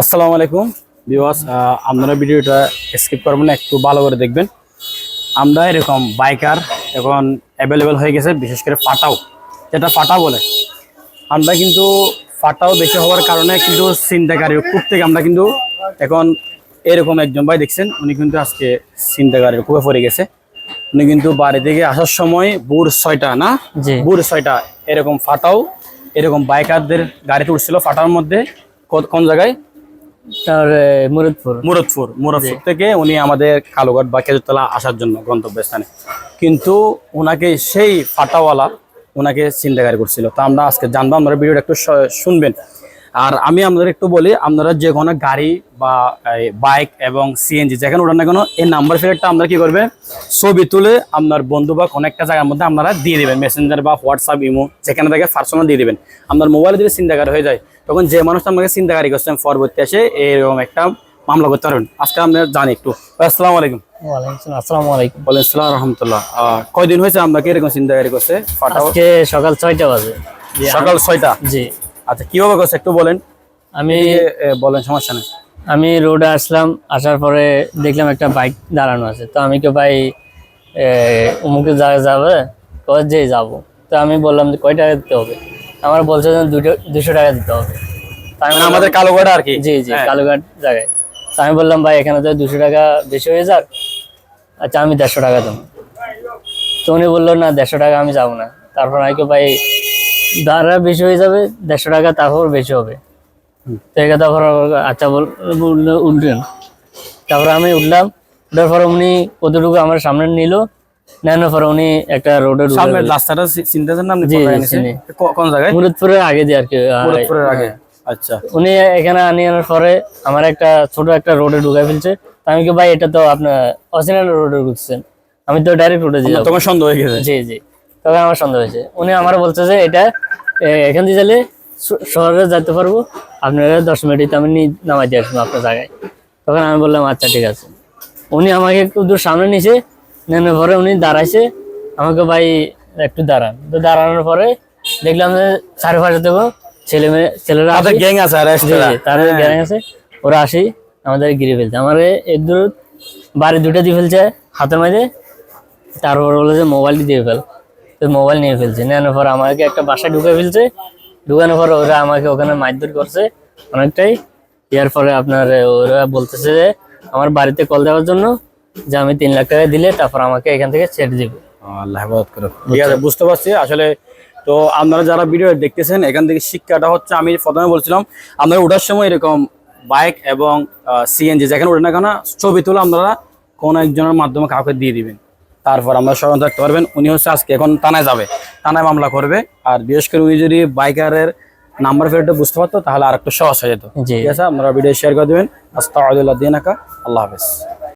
আসসালামু আলাইকুম। বিওয়াস আপনারা ভিডিওটা স্কিপ করবেন না একটু ভালো করে দেখবেন। আমরা এরকম বাইকার এখন অ্যাভেলেবেল হয়ে গেছে বিশেষ করে ফাটাও। যেটা ফাটা বলে। আমরা কিন্তু ফাটাও বেশি হওয়ার কারণে কিন্তু চিন্তাকারীর কূপ থেকে আমরা কিন্তু এখন এরকম একজন ভাই দেখছেন উনি কিন্তু আজকে চিন্তাকারীর কূপে পড়ে গেছে। উনি কিন্তু বাড়ি থেকে আসার সময় ভোর ছয়টা না? ভোর ছয়টা এরকম ফাটাও এরকম বাইকারদের গাড়িতে উঠছিল ফাটার মধ্যে কোন জায়গায়? তার মুরদপুর। মুরদপুর মুরদপুর থেকে উনি আমাদের কালুঘাট বা খেজুরতলা আসার জন্য গন্তব্যস্থানে। কিন্তু ওনাকে সেই ফাটাওয়ালা ওনাকে চিন্তাকারী করছিল। তো আমরা আজকে জানব আমরা ভিডিওটা একটু শুনবেন। আর আমি আপনাদের একটু বলি আপনারা যে কোনো গাড়ি বা বাইক এবং সিএনজি যেখানে ওঠান না কেন এই নাম্বার প্লেটটা আপনারা কি করবে? ছবি তুলে আপনার বন্ধু বা কোনো একটা জায়গার মধ্যে আপনারা দিয়ে দেবেন। মেসেঞ্জার বা হোয়াটসঅ্যাপ ইমো যেখানে থেকে পার্সোনাল দিয়ে দিবেন। আপনার মোবাইলে যদি চিন্তাকারী হয়ে যায় তখন যে মানুষটা আপনাকে চিন্তাকারী করছেন পরবর্তী এসে এরকম একটা মামলা করতে পারবেন। আজকে আমরা জানি একটু। আসসালামু আলাইকুম। আসসালাম রহমতুল্লাহ। কয়দিন হয়েছে আপনাকে এরকম চিন্তাকারী করছে? সকাল ছয়টা বাজে। সকাল ছয়টা? জি। আচ্ছা কীভাবে করছে একটু বলেন? আমি বলেন সমস্যা নেই। আমি রোডে আসলাম আসার পরে দেখলাম একটা বাইক দাঁড়ানো আছে। তো আমি কে ভাই অমুকে জায়গায় যাবে? কয় যে যাব। তো আমি বললাম যে কয় টাকা দিতে হবে? আমার বলছে যে দুটো দুশো টাকা দিতে হবে। মানে আমাদের কালো গোড়া আর কি? জি জি হ্যাঁ। কালুঘাট জায়গায়। তো আমি বললাম ভাই এখানে তো দুশো টাকা বেশি হয়ে যাক। আচ্ছা আমি দেড়শো টাকা দেবো। তো উনি বলল না দেড়শো টাকা আমি যাব না। তারপর আমি ভাই দাঁড়া বেশি হয়ে যাবে দেড়শো টাকা তারপর বেশি হবে। তো এই কথা পর আচ্ছা বল উঠলেন তারপর আমি উঠলাম উঠার পর উনি কতটুকু আমার সামনে নিল নেওয়ার পর উনি একটা রোডের সামনের রাস্তাটা চিনতেছেন না কোন জায়গায়? মুরদপুরের আগে দিয়ে আর কি আগে। আচ্ছা। উনি এখানে আনার পরে আমার একটা ছোট একটা রোডে ঢুকাই ফেলছে। আমি কি ভাই এটা তো আপনার অরিজিনাল রোডে ঢুকছেন। আমি তো ডাইরেক্ট রোডে যাব তখন সন্দেহ হয়ে গেছে? জি জি। তবে আমার সন্দেহ হয়েছে। উনি আমার বলছে যে এটা এখান দিয়ে গেলে শহরে যেতে পারব। আপনারা দশ মিনিট আমি নামাই দিয়ে আসব আপনার জায়গায়। তখন আমি বললাম আচ্ছা ঠিক আছে। উনি আমাকে একটু দূর সামনে নিছে নেওয়ার পরে উনি দাঁড়াইছে। আমাকে ভাই একটু দাঁড়ান। তো দাঁড়ানোর পরে দেখলাম যে চারি পাশে থেকে ছেলে মেয়ে ছেলেরা গ্যাং আছে তার হ্যাঁ। গ্যাং আছে। ওরা আসি আমাদের গিরে ফেলছে। আমার এক দূর বাড়ি দুটা দিয়ে ফেলছে হাতের মাঝে তারপর বলে যে মোবাইলটি দিয়ে ফেল। মোবাইল নিয়ে ফেলছে। নেওয়ার পর আমাকে একটা বাসায় ঢুকে ফেলছে। ঢুকানোর পর ওরা আমাকে ওখানে মারধর করছে অনেকটাই। এর পরে আপনার ওরা বলতেছে যে আমার বাড়িতে কল দেওয়ার জন্য যে আমি তিন লাখ টাকা দিলে তারপর আমাকে এখান থেকে ছেড়ে দিবে। আল্লাহ হেফাজত করুক। ঠিক আছে বুঝতে পারছি। আসলে তো আপনারা যারা ভিডিও দেখতেছেন এখান থেকে শিক্ষাটা হচ্ছে আমি প্রথমে বলছিলাম আপনারা ওঠার সময় এরকম বাইক এবং সিএনজি যেখানে ওঠেন না কেন ছবি তুলে আপনারা কোনো একজনের মাধ্যমে কাউকে দিয়ে দিবেন। তারপর আমরা স্মরণ থাকতে পারবেন উনি হচ্ছে আজকে এখন থানায় যাবে। থানায় মামলা করবে আর বিশেষ করে উনি যদি বাইকারের নাম্বার প্লেটটা বুঝতে পারতো তাহলে আর একটু সহজ হয়ে যেত। ঠিক আছে আপনারা ভিডিও শেয়ার করে দেবেন। আস্তা আল্লাহ হাফেজ।